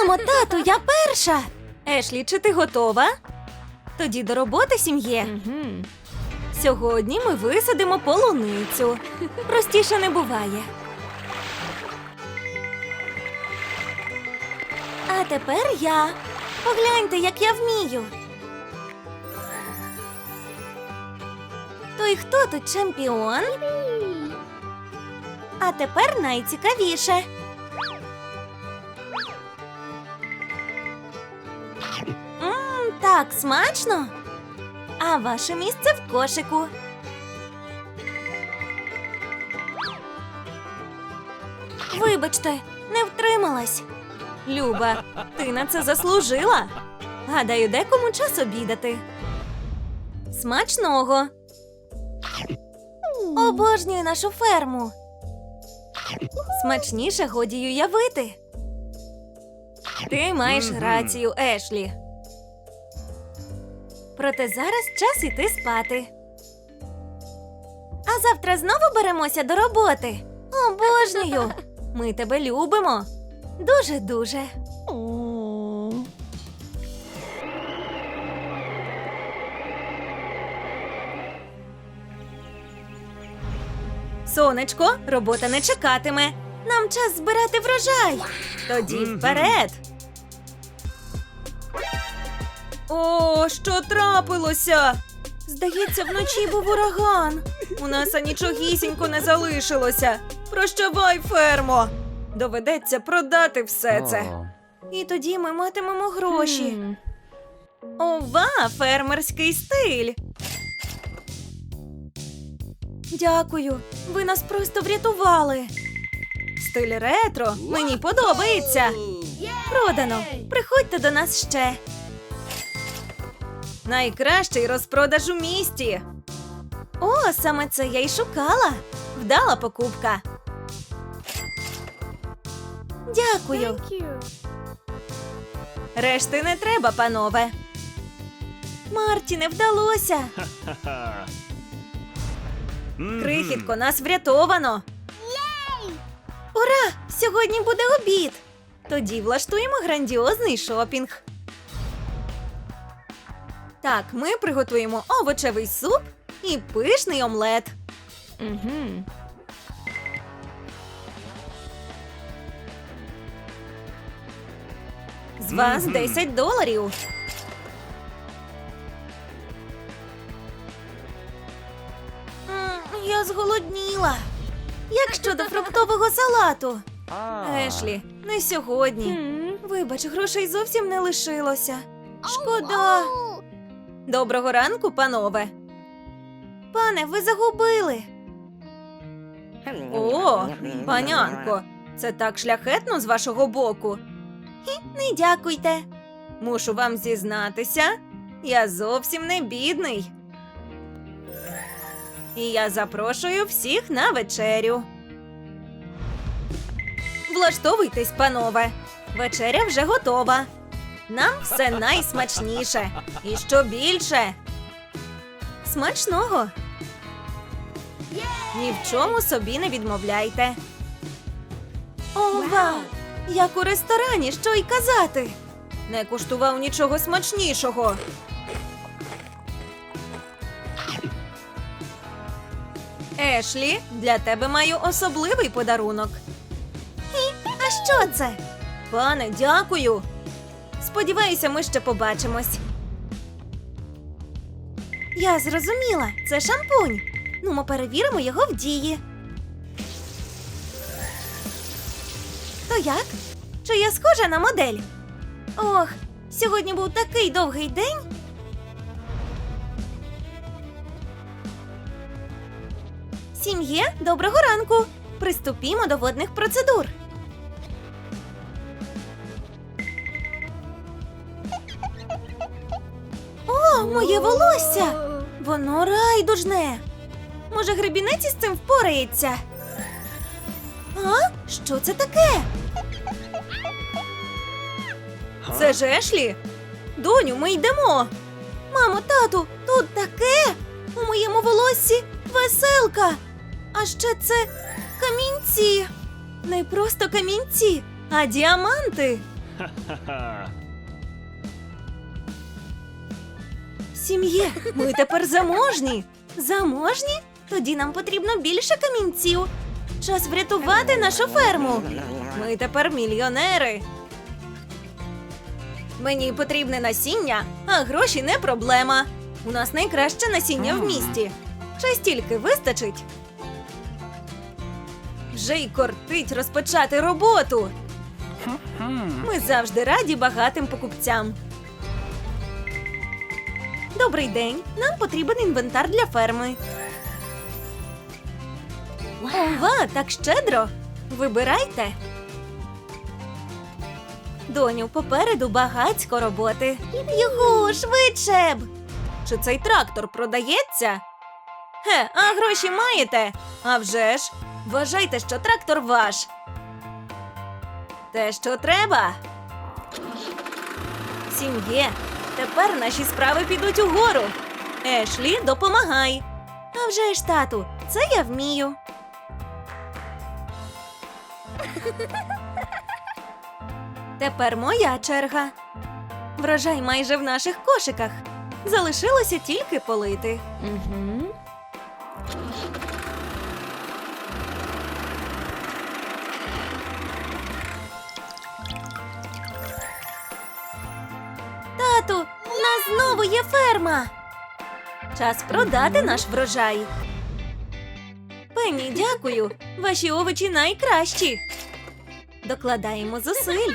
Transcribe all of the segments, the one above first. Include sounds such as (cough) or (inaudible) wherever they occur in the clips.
Мамо, тату, я перша. Ешлі, чи ти готова? Тоді до роботи, сім'є. Сьогодні ми висадимо полуницю. Простіше не буває. А тепер я. Погляньте, як я вмію. То й хто тут чемпіон? А тепер найцікавіше. Так смачно. А ваше місце в кошику. Вибачте, не втрималась. Люба, ти на це заслужила. Гадаю, декому час обідати. Смачного. Обожнюю нашу ферму. Смачніше годі й уявити. Ти маєш рацію, Ешлі. Проте зараз час іти спати. А завтра знову беремося до роботи. Обожнюю. (laughs) Ми тебе любимо. Дуже дуже. Сонечко, робота не чекатиме. Нам час збирати врожай. Тоді вперед. О, що трапилося? Здається, вночі був ураган. У нас анічогісінько не залишилося. Прощавай, фермо. Доведеться продати все це. І тоді ми матимемо гроші. Ова, фермерський стиль. Дякую. Ви нас просто врятували. Стиль ретро мені подобається. Продано. Приходьте до нас ще. Найкращий розпродаж у місті. О, саме це я й шукала. Вдала покупка. Дякую. Решти не треба, панове. Марті, не вдалося. Крихітко, нас врятовано. Ура! Сьогодні буде обід. Тоді влаштуємо грандіозний шопінг. Так, ми приготуємо овочевий суп і пишний омлет. Угу. З вас Мгм. 10 доларів. М, Я зголодніла. Як щодо фруктового салату? Ешлі, не сьогодні. Вибач, грошей зовсім не лишилося. Шкода. Доброго ранку, панове. Пане, ви загубили. О, панянко, це так шляхетно з вашого боку. Не дякуйте. Мушу вам зізнатися, я зовсім не бідний. І я запрошую всіх на вечерю. Влаштовуйтесь, панове. Вечеря вже готова. Нам все найсмачніше. І що більше. Смачного. Ні в чому собі не відмовляйте. Ова! Як у ресторані, що й казати. Не куштував нічого смачнішого. Ешлі, для тебе маю особливий подарунок. А що це? Пане, дякую. Сподіваюся, ми ще побачимось. Я зрозуміла, це шампунь. Ну, ми перевіримо його в дії. То як? Чи я схожа на модель? Ох, сьогодні був такий довгий день. Сім'є, доброго ранку. Приступімо до водних процедур. Моє волосся! Воно райдужне. Може, гребінець із цим впорається? А? Що це таке? Це ж Ешлі? Доню, ми йдемо. Мамо, тату, тут таке. У моєму волоссі веселка. А ще це камінці. Не просто камінці, а діаманти. Сім'є, ми тепер заможні. Заможні? Тоді нам потрібно більше камінців. Час врятувати нашу ферму. Ми тепер мільйонери. Мені потрібне насіння, а гроші не проблема. У нас найкраще насіння в місті. Чи стільки вистачить? Вже й кортить розпочати роботу. Ми завжди раді багатим покупцям. Добрий день. Нам потрібен інвентар для ферми. Ова, так щедро. Вибирайте. Доню, попереду багацько роботи. Юху, швидше б. Чи цей трактор продається? Ге, а гроші маєте? А вже ж. Вважайте, що трактор ваш. Те, що треба. Сім'є. Тепер наші справи підуть угору. Ешлі, допомагай. А вже ж, тату, це я вмію. Тепер моя черга. Врожай майже в наших кошиках. Залишилося тільки полити. Угу. Знову є ферма. Час продати наш врожай. Пенні, дякую. Ваші овочі найкращі. Докладаємо зусиль.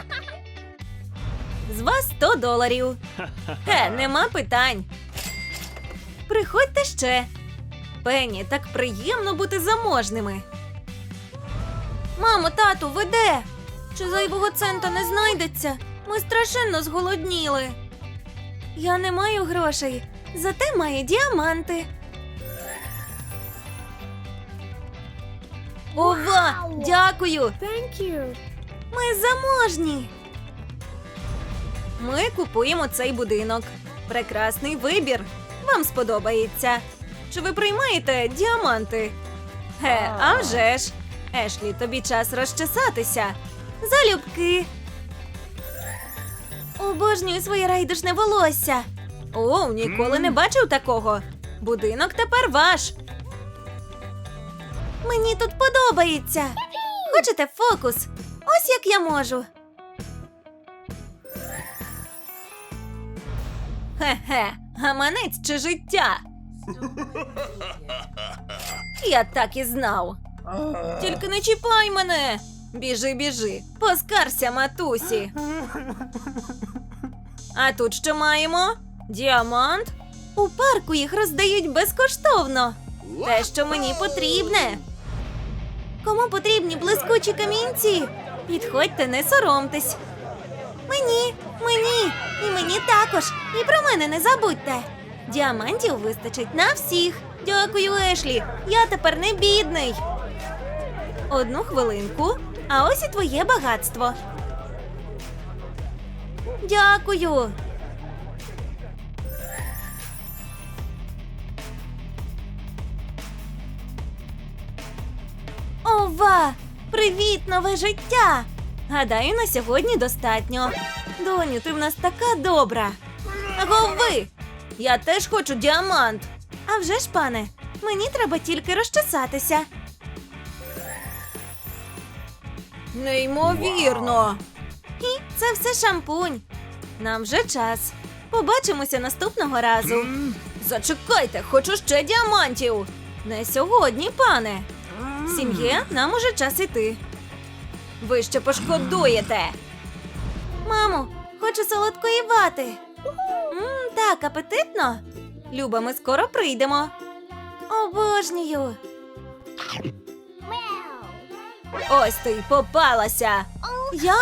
З вас 100 доларів. Е, нема питань. Приходьте ще. Пенні, так приємно бути заможними. Мамо, тату, ви де? Чи зайвого цента не знайдеться? Ми страшенно зголодніли. Я не маю грошей, зате маю діаманти. Ова! Дякую! Thank you. Ми заможні. Ми купуємо цей будинок. Прекрасний вибір. Вам сподобається. Чи ви приймаєте діаманти? Ге, а вже ж. Ешлі, тобі час розчесатися. Залюбки. Обожнюю своє райдушне волосся. О, ніколи не бачив такого. Будинок тепер ваш. Мені тут подобається. Хочете фокус? Ось як я можу. Хе-хе, гаманець чи життя. Я так і знав. Тільки не чіпай мене. Біжи, біжи, поскарся матусі. А тут що маємо? Діамант? У парку їх роздають безкоштовно. Те, що мені потрібне. Кому потрібні блискучі камінці? Підходьте, не соромтесь. Мені, мені, і мені також. І про мене не забудьте. Діамантів вистачить на всіх. Дякую, Ешлі. Я тепер не бідний. Одну хвилинку, а ось і твоє багатство. Дякую. Ова! Привіт, нове життя! Гадаю, на сьогодні достатньо. Доню, ти в нас така добра. Аго ви! Я теж хочу діамант. А вже ж, пане, мені треба тільки розчесатися. Неймовірно. Це все шампунь. Нам вже час. Побачимося наступного разу. Зачекайте, хочу ще діамантів. Не сьогодні, пане. Сім'є, нам уже час іти. Ви ще пошкодуєте. Мамо, хочу солодкої вати. Мм, так, апетитно. Люба, ми скоро прийдемо. Обожнюю. Ось ти й попалася. Я?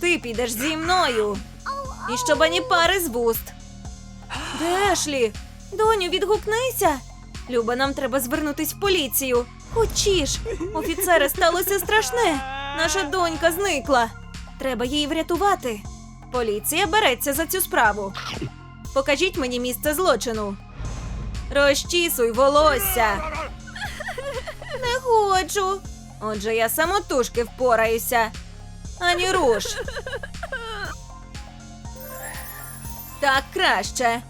Ти підеш зі мною. І щоб ані пари з вуст. Де Ешлі? Доню, відгукнися. Люба, нам треба звернутись в поліцію. Хочеш, офіцере, сталося страшне. Наша донька зникла. Треба її врятувати. Поліція береться за цю справу. Покажіть мені місце злочину. Розчісуй волосся. Не хочу. Отже, я самотужки впораюся. Ані руш. Так краще.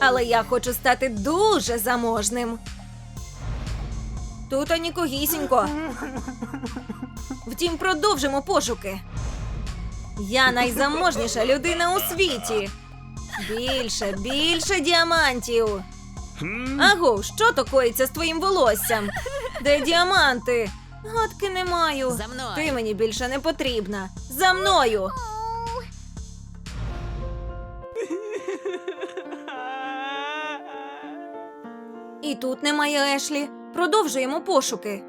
Але я хочу стати дуже заможним. Тут анікогісінько. Втім, продовжимо пошуки. Я найзаможніша людина у світі. Більше, більше діамантів. Аго, що то коїться з твоїм волоссям? Де діаманти? Гадки не маю. За мною. Ти мені більше не потрібна. За мною. І тут немає Ешлі. Продовжуємо пошуки.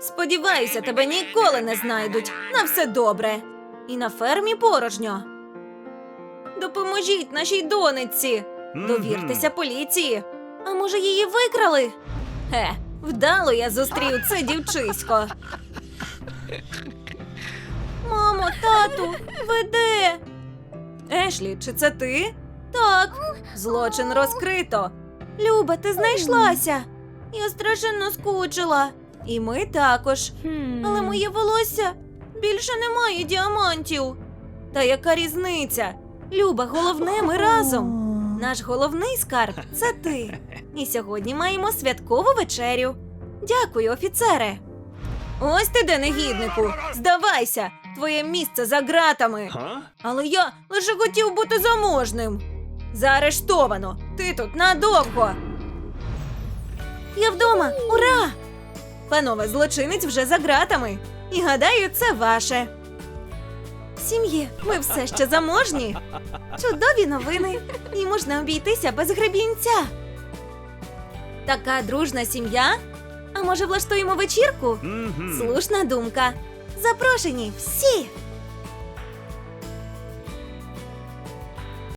Сподіваюся, тебе ніколи не знайдуть. На все добре. І на фермі порожньо. Допоможіть нашій донечці. Довіртеся поліції. А може її викрали? Хе, вдало я зустрів це дівчисько. Мамо, тату, веде. Ешлі, чи це ти? Так, злочин розкрито. Люба, ти знайшлася. Я страшенно скучила. І ми також. Але моє волосся більше немає діамантів. Та яка різниця? Люба, головне, ми разом. Наш головний скарб це ти. І сьогодні маємо святкову вечерю. Дякую, офіцере. Ось ти де негіднику. Здавайся, твоє місце за ґратами. Але я лише хотів бути заможним. Заарештовано. Ти тут надовго. Я вдома. Ура! Панове, злочинець вже за ґратами. І гадаю, це ваше. Сім'ї, ми все ще заможні. Чудові новини. І можна обійтися без гребінця. Така дружна сім'я. А може влаштуємо вечірку? Слушна думка. Запрошені всі.